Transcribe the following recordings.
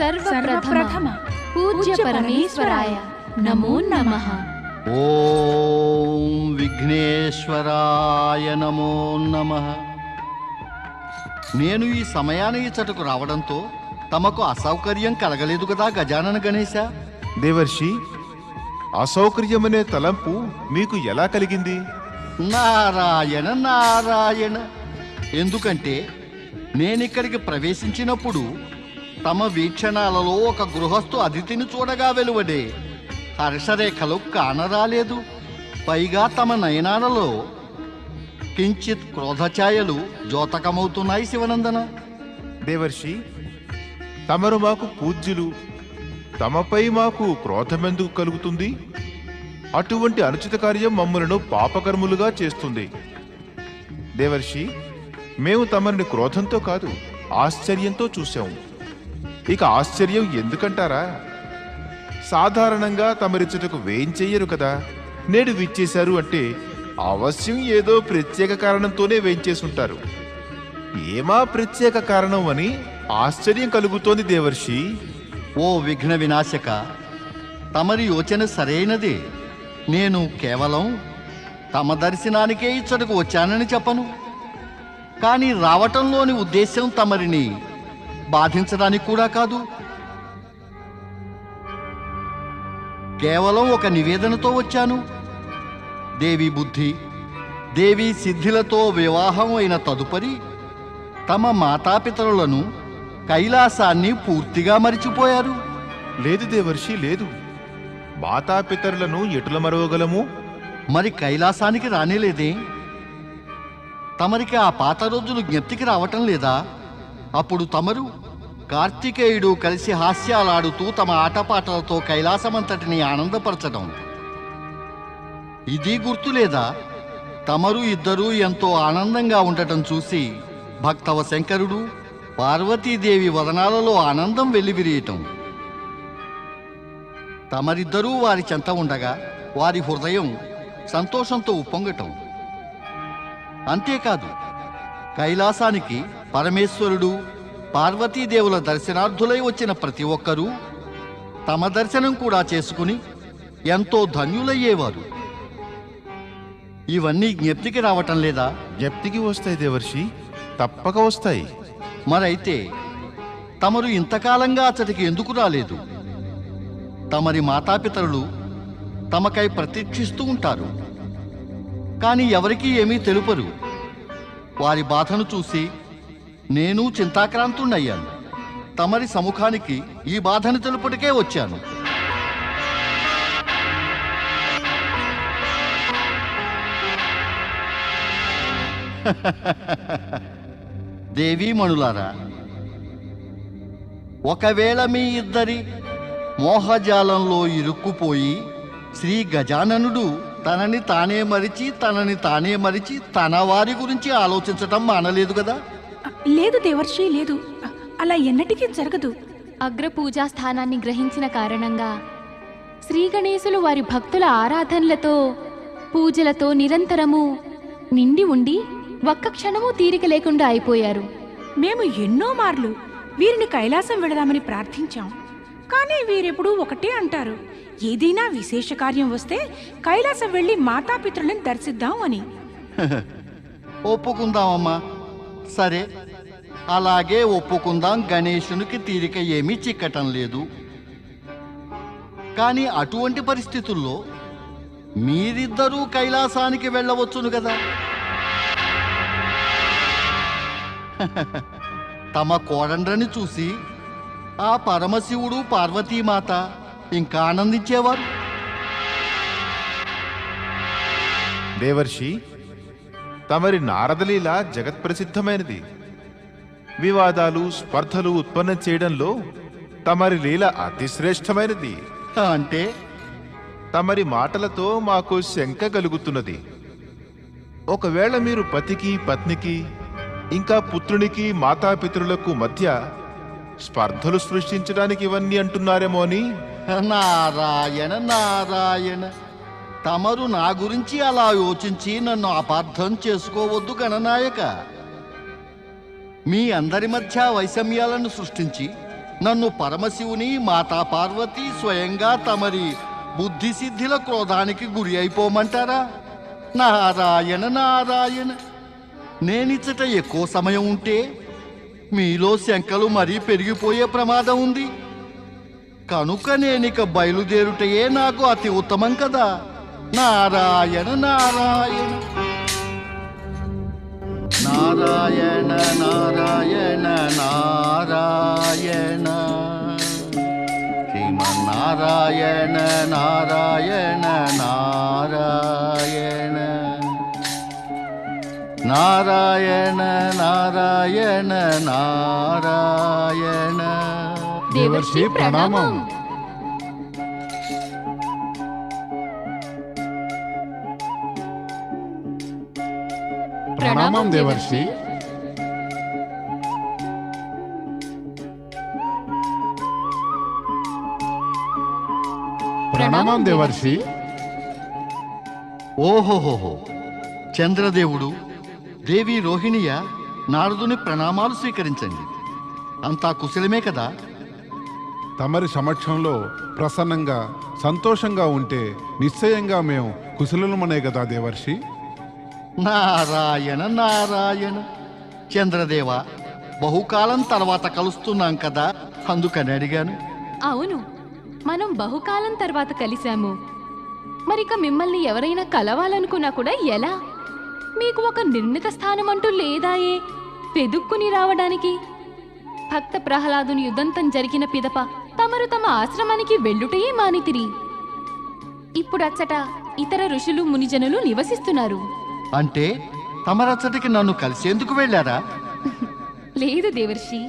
సర్వప్రథమ పూజ్య పరమేశ్వరాయ. నమో నమః. ఓం విఘ్నేశ్వరాయ నమో నమ. నేను ఈ సమయాన ఇచ్చటకు రావడంతో తమకు అసౌకర్యం కలగలేదు కదా గజానన గణేశ? దేవర్షి అసౌకర్యమనే తలంపు మీకు ఎలా కలిగింది? నారాయణ నారాయణ. ఎందుకంటే నేనిక్కడికి ప్రవేశించినప్పుడు తమ వీక్షణాలలో ఒక గృహస్థు అతిథిని చూడగా వెలువడే. హర్షరేఖలు కానరాలేదు. పైగా తమ నయనాలలో కించిత్ క్రోధఛాయలు ద్యోతకమవుతున్నాయి శివనందన. దేవర్షి తమరు మాకు పూజ్యులు. తమపై మాకు క్రోధమెందుకు కలుగుతుంది? అటువంటి అనుచిత కార్యం మమ్మలను పాపకర్ములుగా చేస్తుంది. దేవర్షి మేము తమరిని క్రోధంతో కాదు ఆశ్చర్యంతో చూశాము. ఇక ఆశ్చర్యం ఎందుకంటారా? సాధారణంగా తమరిచ్చటకు వేయించెయ్యరు కదా? నేడు విచ్చేశారు అంటే అవశ్యం ఏదో ప్రత్యేక కారణంతోనే వేయించేసుంటారు ఏమా ప్రత్యేక కారణం అని ఆశ్చర్యం కలుగుతోంది దేవర్షి. ఓ విఘ్న వినాశక తమరి యోచన సరైనదే. నేను కేవలం తమ దర్శనానికే ఇచ్చటకు వచ్చానని చెప్పను. కానీ రావటంలోని ఉద్దేశం తమరిని బాధించడానికి కూడా కాదు. కేవలం ఒక నివేదనతో వచ్చాను. దేవి బుద్ధి దేవి సిద్ధిలతో వివాహం అయిన తదుపరి తమ మాతాపితరులను కైలాసాన్ని పూర్తిగా మరిచిపోయారు. లేదు దేవర్షి లేదు. మాతాపితరులను ఎటుల మరవగలము? మరి కైలాసానికి రానేలేదే? తమరికి ఆ పాత రోజులు జ్ఞప్తికి రావటం లేదా? అప్పుడు తమరు కార్తికేయుడు కలిసి హాస్యాలాడుతూ తమ ఆటపాటలతో కైలాసమంతటిని ఆనందపరచడం. ఇది గుర్తులేదా తమరు ఇద్దరూ ఎంతో ఆనందంగా ఉండటం చూసి భక్తవ శంకరుడు పార్వతీదేవి వదనాలలో ఆనందం వెల్లివిరియటం. తమరిద్దరూ వారి చెంత ఉండగా వారి హృదయం సంతోషంతో ఉప్పొంగటం. అంతేకాదు కైలాసానికి పరమేశ్వరుడు పార్వతీదేవుల దర్శనార్థులై వచ్చిన ప్రతి ఒక్కరూ తమ దర్శనం కూడా చేసుకుని ఎంతో ధన్యులయ్యేవారు. ఇవన్నీ జ్ఞప్తికి రావటం లేదా? జ్ఞప్తికి వస్తాయి దేవర్షి తప్పక వస్తాయి. మరైతే తమరు ఇంతకాలంగా అతడికి ఎందుకు రాలేదు? తమరి మాతాపితరులు తమకై ప్రతీక్షిస్తూ ఉంటారు. కానీ ఎవరికీ ఏమీ తెలుపరు. వారి బాధను చూసి నేను చింతాక్రాంతుణ్ణయ్యాను. తమరి సముఖానికి ఈ బాధను తెలుపుటకే వచ్చాను. దేవీమణులారా ఒకవేళ మీ ఇద్దరి మోహజాలంలో ఇరుక్కుపోయి శ్రీ గజాననుడు తనని తానే మరిచి తనని తానే మరిచి తన వారి గురించి ఆలోచించటం మానలేదు కదా? లేదు దేవర్షి లేదు. అలా ఎన్నటికీ జరగదు. అగ్ర పూజా స్థానాన్ని గ్రహించిన కారణంగా శ్రీ గణేశులు వారి భక్తుల ఆరాధనలతో పూజలతో నిరంతరము నిండి ఉండి ఒక్క క్షణము తీరిక లేకుండా అయిపోయారు. మేము ఎన్నో మార్లు వీరిని కైలాసం వెళదామని ప్రార్థించాం. కానీ వీరెప్పుడూ ఒకటే అంటారు ఏదైనా విశేష కార్యం వస్తే కైలాసం వెళ్ళి మాతాపితృలను దర్శిద్దాం అని. ఒప్పుకుందామమ్మా. సరే. అలాగే ఒప్పుకుందాం గణేశునికి తీరిక ఏమీ చిక్కటం లేదు. కానీ అటువంటి పరిస్థితుల్లో మీరిద్దరూ కైలాసానికి వెళ్ళవచ్చును కదా. తమ కోడండ్రని చూసి ఆ పరమశివుడు పార్వతీమాత ఇంకా ఆనందించేవారు? దేవర్షి తమరి నారదలీల జగత్ప్రసిద్ధమైనది. వివాదాలు స్పర్ధలు ఉత్పన్నం చేయడంలో తమరి లీల అతి శ్రేష్టమైనది అంటే? తమరి మాటలతో మాకు శంక కలుగుతున్నది. ఒకవేళ మీరు పతికి పత్నికి ఇంకా పుత్రునికి మాతాపితరులకు మధ్య స్పర్ధలు సృష్టించడానికి ఇవన్నీ అంటున్నారేమో అని? నారాయణ నారాయణ. తమరు నా గురించి అలా యోచించి నన్ను అపార్థం చేసుకోవద్దు గణనాయక. మీ అందరి మధ్య వైషమ్యాలను సృష్టించి నన్ను పరమశివుని మాతా పార్వతి స్వయంగా తమరి బుద్ధిసిద్ధిల క్రోధానికి గురి అయిపోమంటారా? నారాయణ నారాయణ. నేనిచ్చట ఎక్కువ సమయం ఉంటే మీలో శంకలు మరీ పెరిగిపోయే ప్రమాదం ఉంది. కనుక నేనిక బయలుదేరుటయే నాకు అతి ఉత్తమం కదా. నారాయణ నారాయణ నారాయణ నారాయణ నారాయణ శ్రీమన్నారాయణ నారాయణ నారాయణ నారాయణ నారాయణ నారాయణ దేవర్షి ప్రణామం ప్రణామం దేవర్షి. ప్రణామం దేవర్షి. ఓహోహోహో చంద్రదేవుడు దేవి రోహిణియ నారదుని ప్రణామాలు స్వీకరించండి. అంతా కుశలమే కదా? తమరి సమక్షంలో ప్రసన్నంగా సంతోషంగా ఉంటే నిశ్చయంగా మేము కుశలమనే కదా దేవర్షి? నారాయణ నారాయణ. చంద్రదేవ బహుకాలం తర్వాత కలుస్తున్నాం కదా అందుకని అడిగాను. అవును మనం బహుకాలం తర్వాత కలిశాము. మరిక మిమ్మల్ని ఎవరైనా కలవాలనుకున్నా కూడా ఎలా? మీకు ఒక నిర్ణీత స్థానం అంటూ లేదాయే పెదుక్కుని రావడానికి? భక్త ప్రహ్లాదుని యుద్ధంతం జరిగిన పిదప తమరు తమ ఆశ్రమానికి వెళ్ళుటయే మానితిరి. ఇప్పుడు అచ్చట ఇతర ఋషులు మునిజనులు నివసిస్తున్నారు. అంటే తమరచ్చటికి నన్ను కలిసేందుకు వెళ్ళారా? లేదు దేవర్షి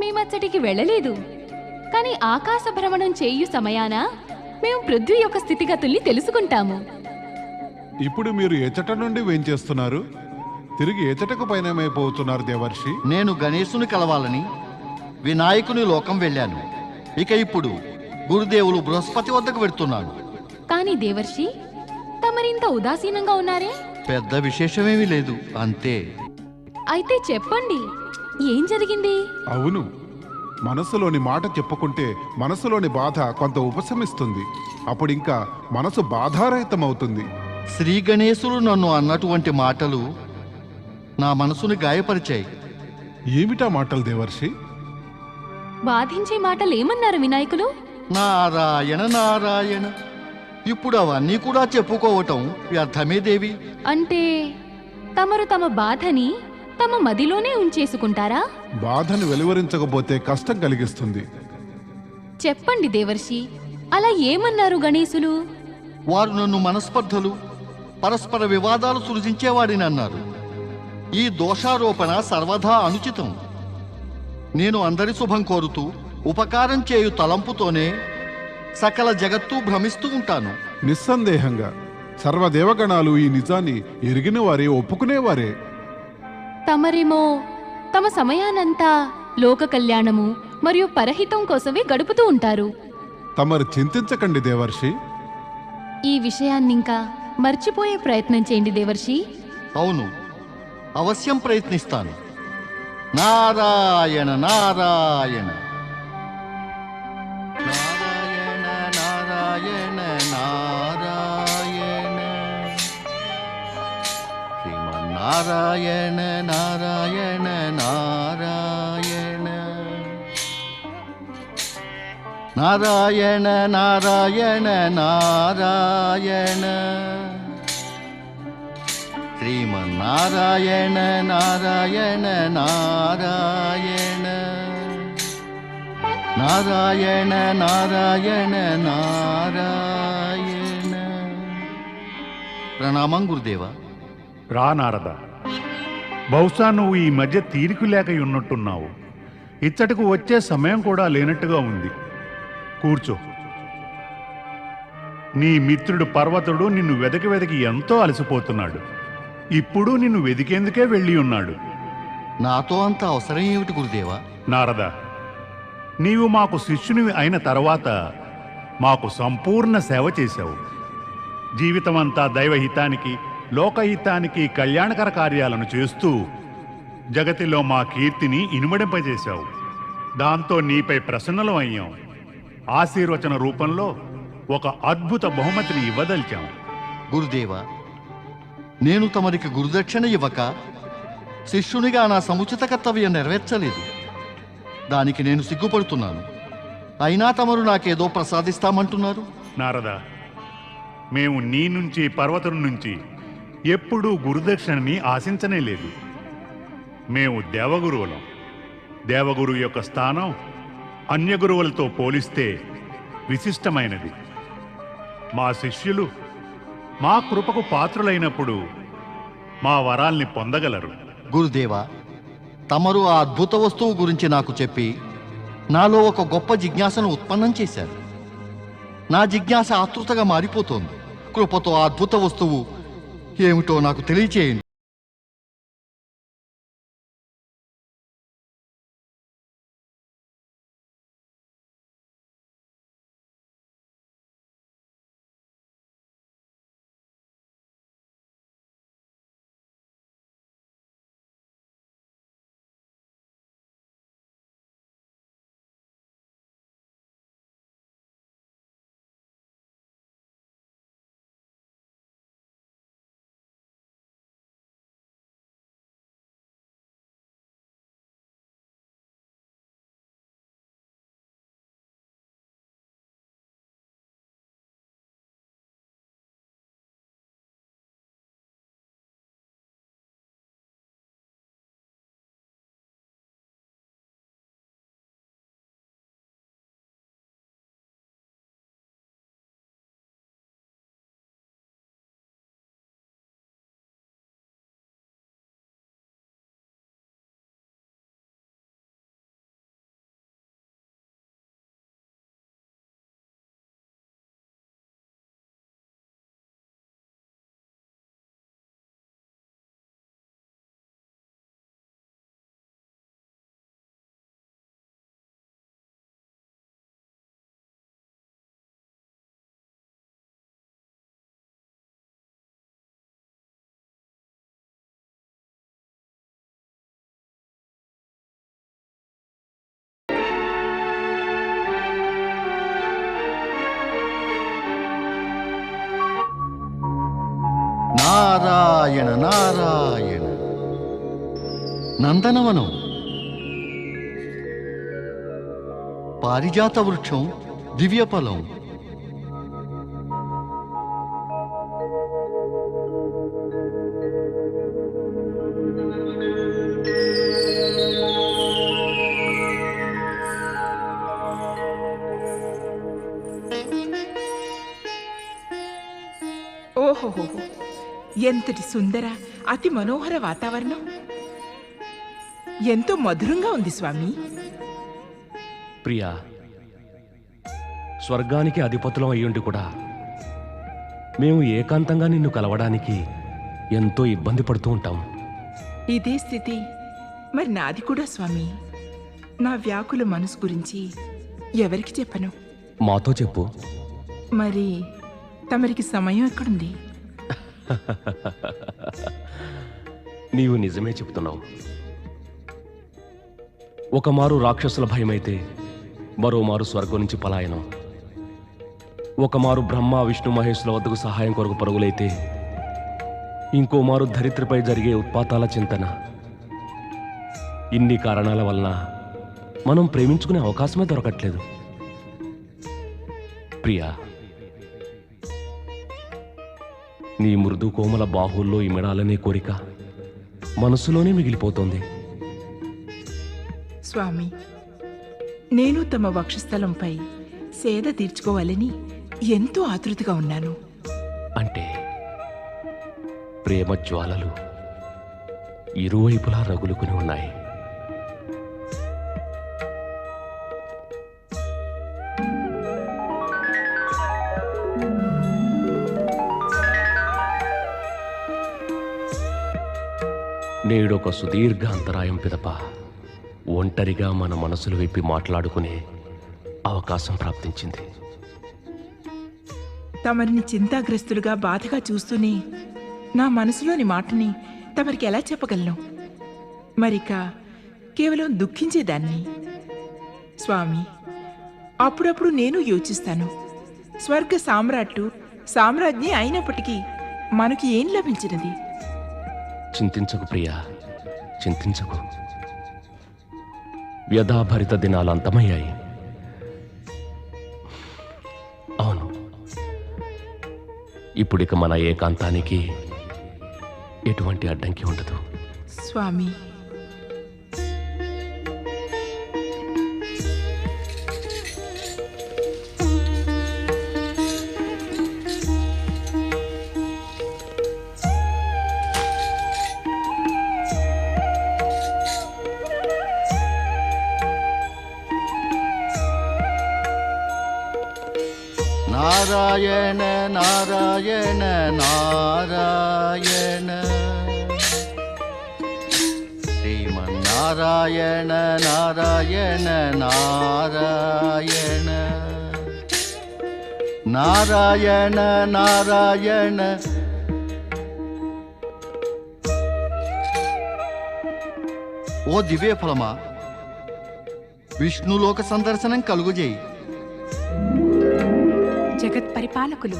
మేమచ్చటికి వెళ్ళలేదు. కానీ ఆకాశ భ్రమణం చేయు సమయాన మేము పృథ్వీ యొక్క స్థితిగతుల్ని తెలుసుకుంటాము. ఇప్పుడు మీరు ఎచట నుండి వేంచేస్తున్నారు తిరిగి ఎచటకు పయనమైపోతున్నారు దేవర్షి. నేను గణేశుని కలవాలని వినాయకుని లోకం వెళ్ళాను. ఇక ఇప్పుడు గురుదేవులు బృహస్పతి వద్దకు వెళ్తున్నాను. కానీ దేవర్షి తమరింత ఉదాసీనంగా ఉన్నారే? పెద్ద విశేషమేమీ లేదు. అంతే. అయితే చెప్పండి. ఏం జరిగింది? అవును. మనసులోని మాట చెప్పుకుంటే మనసులోని బాధ కొంత ఉపశమిస్తుంది. అప్పుడు ఇంకా మనసు బాధారహితమవుతుంది. శ్రీ గణేశులు నన్ను అన్నటువంటి మాటలు నా మనసుని గాయపరిచాయి. ఏమిటా మాటలు దేవర్షి? బాధించే మాటలు ఏమన్నారు వినాయకులు? నారాయణ నారాయణ. ఇప్పుడు అవన్నీ కూడా చెప్పుకోవటం వ్యర్థమే దేవి. అంటే తమరు తమ బాధని తమ మదిలోనే ఉంచేసుకుంటారా? బాధను వెలువరించకపోతే కష్టం కలిగిస్తుంది. చెప్పండి దేవర్షి అలా ఏమన్నారు గణేశులు? వారు నన్ను మనస్పర్ధలు పరస్పర వివాదాలు సృజించేవాడిని అన్నారు. ఈ దోషారోపణ సర్వదా అనుచితం. నేను అందరి శుభం కోరుతూ ఉపకారం చేయు తలంపుతోనే సకల జగత్తు భ్రమిస్తూ ఉంటాను. నిస్సందేహంగా సర్వదేవగణాలు ఈ నిజాన్ని ఎరిగిన వారే ఒప్పుకునేవారే. తమరేమో తమ సమయానంతా లోక కళ్యాణము మరియు పరహితం కోసమే గడుపుతూ ఉంటారు. తమరు చింతించకండి దేవర్షి. ఈ విషయాన్నింకా మర్చిపోయే ప్రయత్నం చేయండి దేవర్షి. అవును అవశ్యం ప్రయత్నిస్తాను. నారాయణ నారాయణ నారాయణ. శ్రీమన్నారాయణ నారాయణ నారాయణ నారాయణ నారాయణ నారాయణ శ్రీమన్నారాయణ నారాయణ నారాయణ నారాయణ నారాయణ నారాయణ ప్రణామం గురుదేవ రా నారద. బహుశా నువ్వు ఈ మధ్య తీరిక లేక ఉన్నట్టున్నావు. ఇచ్చటకు వచ్చే సమయం కూడా లేనట్టుగా ఉంది. కూర్చో. నీ మిత్రుడు పర్వతుడు నిన్ను వెదకి వెదకి ఎంతో అలసిపోతున్నాడు. ఇప్పుడు నిన్ను వెదికేందుకే వెళ్ళి ఉన్నాడు. నాతో అంత అవసరం ఏమిటి గురుదేవ? నారద నీవు మాకు శిష్యునివి అయిన తర్వాత మాకు సంపూర్ణ సేవ చేశావు. జీవితమంతా దైవహితానికి లోకహితానికి కళ్యాణకర కార్యాలను చేస్తూ జగతిలో మా కీర్తిని ఇనుమడింపజేశావు. దాంతో నీపై ప్రసన్నలం అయ్యాం. ఆశీర్వచన రూపంలో ఒక అద్భుత బహుమతిని ఇవ్వదలిచాం. గురుదేవ నేను తమరికి గురుదక్షిణ ఇవ్వక శిష్యునిగా నా సముచిత కర్తవ్యం నెరవేర్చలేదు. దానికి నేను సిగ్గుపడుతున్నాను. అయినా తమరు నాకేదో ప్రసాదిస్తామంటున్నారు. నారద మేము నీ నుంచి పర్వతం నుంచి ఎప్పుడూ గురుదక్షిణని ఆశించనే లేదు. మేము దేవగురువులం. దేవగురు యొక్క స్థానం అన్యగురువులతో పోలిస్తే విశిష్టమైనది. మా శిష్యులు మా కృపకు పాత్రులైనప్పుడు మా వరాల్ని పొందగలరు. గురుదేవ తమరు ఆ అద్భుత వస్తువు గురించి నాకు చెప్పి నాలో ఒక గొప్ప జిజ్ఞాసను ఉత్పన్నం చేశారు. నా జిజ్ఞాస ఆతృతగా మారిపోతోంది. కృపతో ఆ అద్భుత వస్తువు ఏమిటో నాకు తెలియచేయండి. నారాయణ నారాయణ. నందనవనం. పారిజాత వృక్షం దివ్యఫలం. ఓహోహో ఎంతటి సుందర అతి మనోహర వాతావరణం. ఎంతో మధురంగా ఉంది స్వామి. ప్రియా స్వర్గానికి అధిపతులం అయ్యుండి కూడా మేము ఏకాంతంగా నిన్ను కలవడానికి ఎంతో ఇబ్బంది పడుతూ ఉంటాం. ఇదే స్థితి మరి నాది కూడా స్వామి. నా వ్యాకుల మనసు గురించి ఎవరికి చెప్పను? మాతో చెప్పు. మరి తమరికి సమయం ఎక్కడుంది? నీవు నిజమే చెబుతున్నావు. ఒకమారు రాక్షసుల భయమైతే మరోమారు స్వర్గం నుంచి పలాయనం. ఒకమారు బ్రహ్మ విష్ణు మహేశ్వర వద్దకు సహాయం కొరకు పరుగులైతే ఇంకోమారు ధరిత్రిపై జరిగే ఉత్పాతాల చింతన. ఇన్ని కారణాల వలన మనం ప్రేమించుకునే అవకాశమే దొరకట్లేదు. ప్రియా నీ మృదు కోమల బాహుల్లో ఇమిడాలనే కోరిక మనసులోనే మిగిలిపోతోంది. స్వామి నేను తమ వక్షస్థలంపై సేద తీర్చుకోవాలని ఎంతో ఆతృతగా ఉన్నాను. అంటే ప్రేమ జ్వాలలు ఇరువైపులా రగులుకుని ఉన్నాయి. నేడొక సుదీర్ఘ అంతరాయం పిదప. ఒంటరిగా మన మనసులు విప్పి మాట్లాడుకునే అవకాశం ప్రాప్తించింది. తమరిని చింతాగ్రస్తులుగా బాధగా చూస్తూనే నా మనసులోని మాటని తమరికి ఎలా చెప్పగలను? మరిక కేవలం దుఃఖించేదాన్ని. స్వామి అప్పుడప్పుడు నేను యోచిస్తాను. స్వర్గ సామ్రాట్టు సామ్రాజ్ఞి అయినప్పటికీ మనకి ఏం లభించినది? చింతించకు ప్రియా చింతించకు. వ్యధాభరిత దినాలు అంతమయ్యాయి. అవును. ఇప్పుడిక మన ఏకాంతానికి ఎటువంటి అడ్డంకి ఉండదు. స్వామి. నారాయణ నారాయణ నారాయణ. శ్రీమన్నారాయణ నారాయణ నారాయణ. నారాయణ నారాయణ. ఓ దివ్య ఫలమా విష్ణులోక సందర్శనం కలుగుజేయి పరిపాలకులు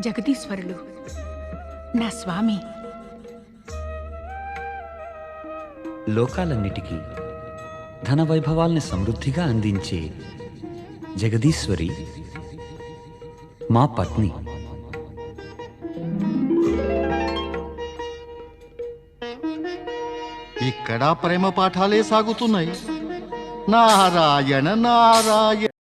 జగదీశ్వరులు నా స్వామి. లోకాలన్నిటికీ ధన వైభవాల్ని సమృద్ధిగా అందించే జగదీశ్వరి మా పత్ని. ఇక్కడ ప్రేమ పాఠాలే సాగుతున్నాయి. నారాయణ నారాయణ.